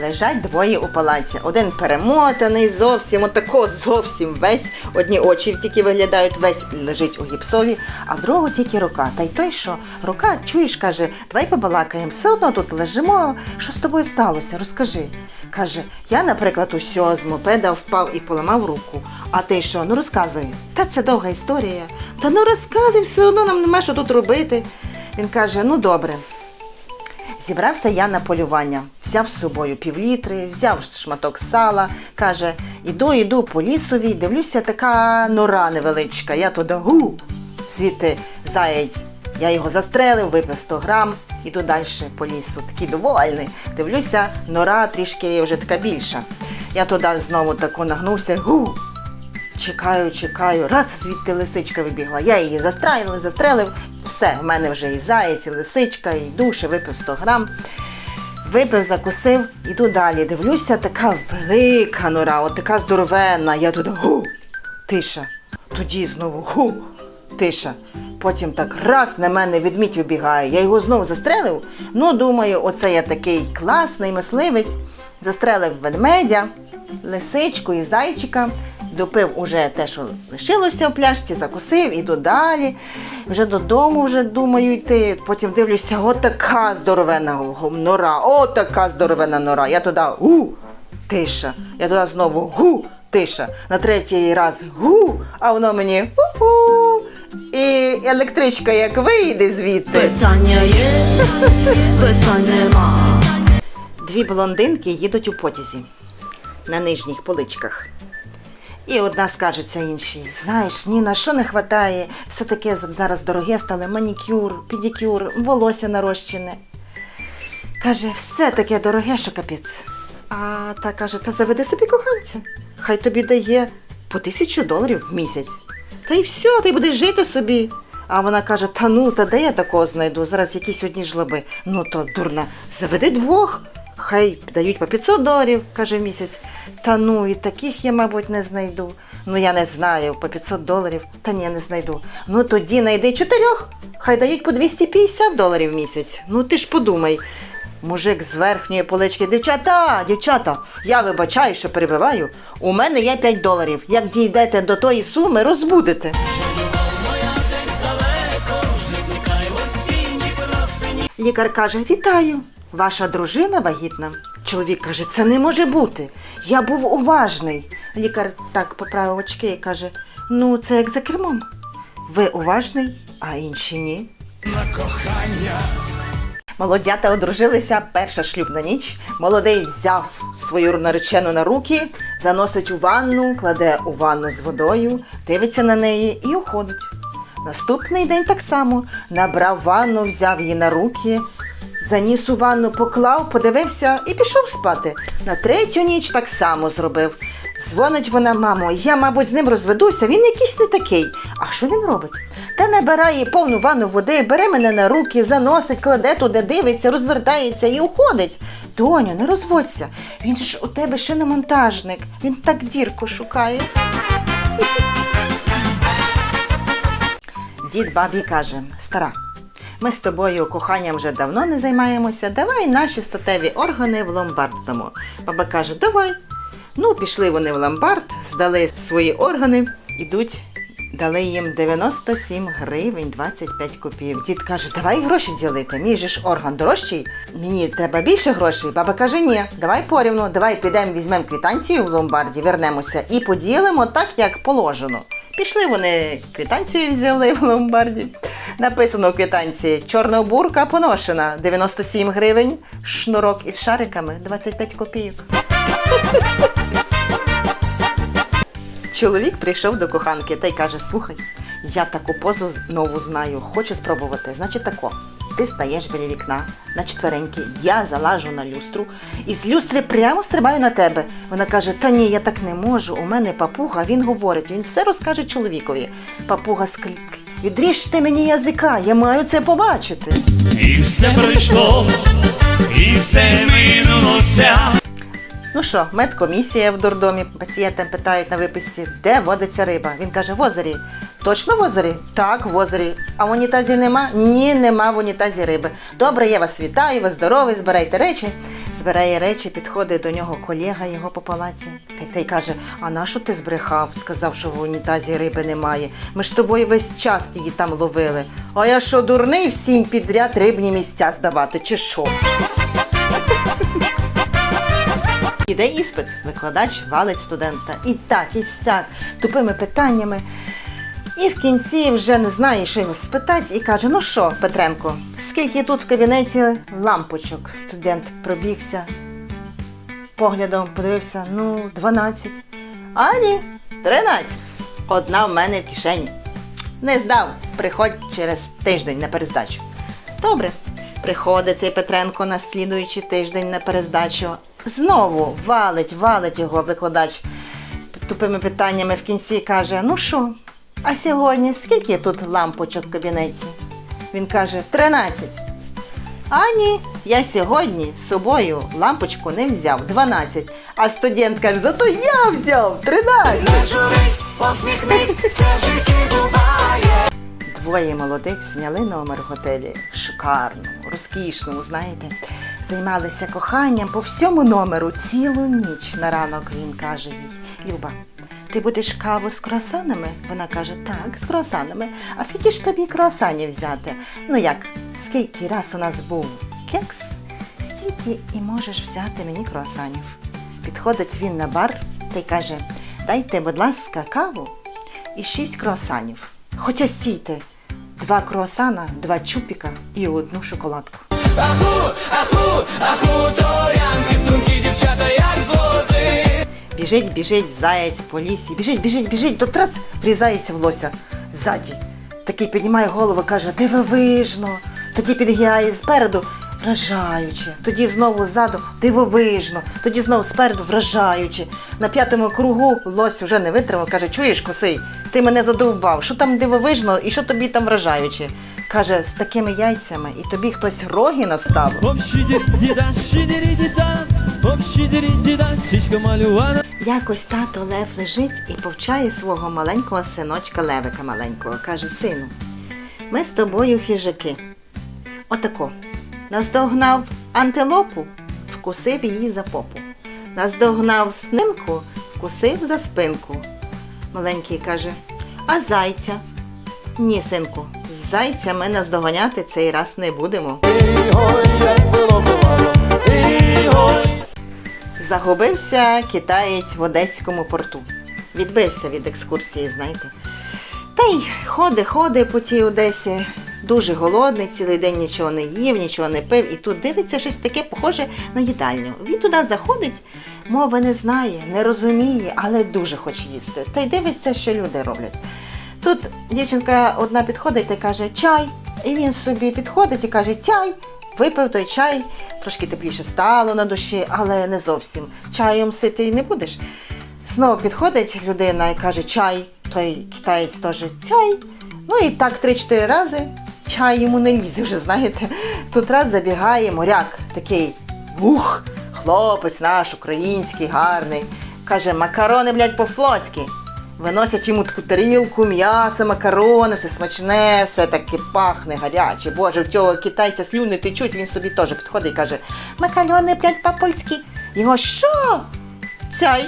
Лежать двоє у палаті. Один перемотаний зовсім, отако зовсім весь. Одні очі тільки виглядають, весь лежить у гіпсові, а в другого тільки рука. Та й той, що рука, чуєш, каже, давай побалакаємо, все одно тут лежимо. Що з тобою сталося? Розкажи. Каже, я, наприклад, усьо з мопеда впав і поламав руку. А ти що? Ну розказуй. Та це довга історія. Та ну розказуй, все одно нам нема що тут робити. Він каже: ну добре. Зібрався я на полювання, взяв з собою півлітри, взяв шматок сала, каже, іду, іду по лісові, дивлюся, така нора невеличка. Я туди гу, звідти заєць. Я його застрелив, випив 100 грам, іду далі по лісу. Такий довольний. Дивлюся, нора трішки вже така більша. Я туди знову тако нагнувся, гу, Чекаю, чекаю. Раз звідти лисичка вибігла. Я її застрелив, застрелив. Все, в мене вже і заєць, і лисичка, і душе, випив 100 грам. Випив, закусив, іду далі. Дивлюся, така велика нора, от така здоровенна. Я туди гу, тиша. Тоді знову гу, тиша. Потім так раз на мене відмідь вибігає. Я його знову застрелив. Ну, думаю, оце я такий класний мисливець. Застрелив ведмедя, лисичку і зайчика. Допив уже те, що лишилося в пляшці, закусив, іду далі. Вже додому вже думаю йти. Потім дивлюся, отака здоровена нора, отака здоровена нора. Я туди гу, тиша. Я туди знову гу, тиша. На третій раз гу, а воно мені гу-гу. І електричка як вийде звідти. Питання є, питань нема. Дві блондинки їдуть у потязі на нижніх поличках. І одна скажеться іншій: знаєш, ні на що не хватає, все таке зараз дороге стало манікюр, педикюр, волосся нарощене. Каже, все таке дороге, що капець. А та каже, та заведи собі коханця. Хай тобі дає по тисячу доларів в місяць. Та й все, ти будеш жити собі. А вона каже: Та ну, та де я такого знайду? Зараз якісь одні жлоби. Ну то дурна, заведи двох. Хай дають по 500 доларів, каже місяць. Та ну і таких я, мабуть, не знайду. Ну я не знаю, по 500 доларів, та ні, не знайду. Ну тоді найди чотирьох. Хай дають по 250 доларів в місяць. Ну ти ж подумай. Мужик з верхньої полички, дівчата, дівчата, я вибачаю, що перебиваю. У мене є 5 доларів. Як дійдете до тої суми, розбудете. Лікар каже: Вітаю! Ваша дружина вагітна. Чоловік каже, це не може бути. Я був уважний. Лікар так поправив очки і каже: Ну, це як за кермом. Ви уважний, а інші ні. На кохання. Молодята одружилися, перша шлюбна ніч. Молодий взяв свою наречену на руки, заносить у ванну, кладе у ванну з водою, дивиться на неї і уходить. Наступний день так само набрав ванну, взяв її на руки, заніс у ванну, поклав, подивився і пішов спати. На третю ніч так само зробив. Дзвонить вона, мамо, я, мабуть, з ним розведуся, він якийсь не такий. А що він робить? Та набирає повну ванну води, бере мене на руки, заносить, кладе туди, дивиться, розвертається і уходить. Доню, не розводься. Він ж у тебе ще не монтажник. Він так дірку шукає. Дід бабі каже: стара, ми з тобою коханням вже давно не займаємося. Давай наші статеві органи в ломбард здамо. Баба каже, давай. Ну, пішли вони в ломбард, здали свої органи, ідуть, дали їм 97 гривень 25 копійок. Дід каже, давай гроші ділити. Мій же ж орган дорожчий. Мені треба більше грошей. Баба каже, ні, давай порівну, давай підемо, візьмемо квитанцію в ломбарді, вернемося і поділимо так, як положено. Пішли вони квитанцію взяли в ломбарді. Написано в квитанції чорнобурка поношена 97 гривень, шнурок із шариками 25 копійок. Чоловік прийшов до коханки та й каже: Слухай, я таку позу нову знаю, хочу спробувати. Значить, тако. Ти стаєш біля вікна на четвереньки, я залажу на люстру і з люстри прямо стрибаю на тебе. Вона каже: Та ні, я так не можу. У мене папуга. Він говорить, він все розкаже чоловікові. Папуга з клітки. Відріж ти мені язика, я маю це побачити. І все пройшло, і все минулося. Ну що, медкомісія в дурдомі. Пацієнта питають на виписці, де водиться риба. Він каже, в озері. Точно в озері? Так, в озері. А в унітазі нема? Ні, нема в унітазі риби. Добре, я вас вітаю, ви здорові, збирайте речі. Збирає речі, підходить до нього колега його по палаці. Та й каже: А нащо ти збрехав? Сказав, що в унітазі риби немає. Ми ж з тобою весь час її там ловили. А я що, дурний всім підряд рибні місця здавати, чи що? Іде іспит, викладач валить студента. І так, і сяк, тупими питаннями. І в кінці вже не знає, що його спитати, і каже: Ну що, Петренко, скільки тут в кабінеті лампочок? Студент пробігся, поглядом подивився, ну, 12. А ні, 13. Одна в мене в кишені. Не здав, приходь через тиждень на перездачу. Добре. Приходить цей Петренко на слідуючий тиждень на перездачу. Знову валить, валить його викладач тупими питаннями в кінці каже: Ну що, а сьогодні скільки тут лампочок в кабінеті? Він каже: 13. А ні, я сьогодні з собою лампочку не взяв 12. А студент каже, зато я взяв 13. Журись, посміхнись, все в житті буває. Двоє молодих зняли номер в готелі. Шикарному, розкішному, знаєте. Займалися коханням по всьому номеру цілу ніч. На ранок він каже їй: Люба, ти будеш каву з круасанами? Вона каже, так, з круасанами. А скільки ж тобі круасанів взяти? Ну як, скільки раз у нас був кекс, стільки і можеш взяти мені круасанів. Підходить він на бар та й каже: Дайте, будь ласка, каву і шість круасанів. Хоча стійте, два круасана, два чупіка і одну шоколадку. Аху, аху, аху, торянки, струнки, дівчата, як з лози. Біжить, біжить заєць по лісі, біжить, біжить, біжить, тут раз врізається в лося ззаді. Такий піднімає голову, каже, дивовижно. Тоді підгинає спереду, вражаюче. Тоді знову ззаду дивовижно. Тоді знову спереду вражаюче. На п'ятому кругу лось уже не витримав, каже, чуєш, косий, ти мене задовбав. Що там дивовижно і що тобі там вражаюче? Каже, з такими яйцями і тобі хтось роги наставив. Якось тато Лев лежить і повчає свого маленького синочка Левика маленького. Каже: Сину, ми з тобою хижаки. Отако. Наздогнав антилопу, вкусив її за попу. Наздогнав снинку, вкусив за спинку. Маленький каже: А зайця? Ні, синку, зайця ми наздоганяти цей раз не будемо. Загубився китаєць в одеському порту. Відбився від екскурсії, знаєте. Та й ходи, ходи по тій Одесі. Дуже голодний, цілий день нічого не їв, нічого не пив, і тут дивиться щось таке похоже на їдальню. Він туди заходить, мови не знає, не розуміє, але дуже хоче їсти. Та й дивиться, що люди роблять. Тут дівчинка одна підходить і каже чай. І він собі підходить і каже чай. Випив той чай, трошки тепліше стало на душі, але не зовсім. Чаєм ситий не будеш. Знову підходить людина і каже чай, той китаєць теж чай. Ну і так три-чотири рази чай йому не лізе вже, знаєте. Тут раз забігає моряк, такий ух, хлопець наш український, гарний. Каже, макарони, блядь, по-флотськи. Виносять йому таку тарілку, м'ясо, макарони, все смачне, все таке пахне, гаряче. Боже, в цього китайця слюни течуть, він собі теж підходить і каже: Макарони, блядь, по-польськи. Його що? Цяй.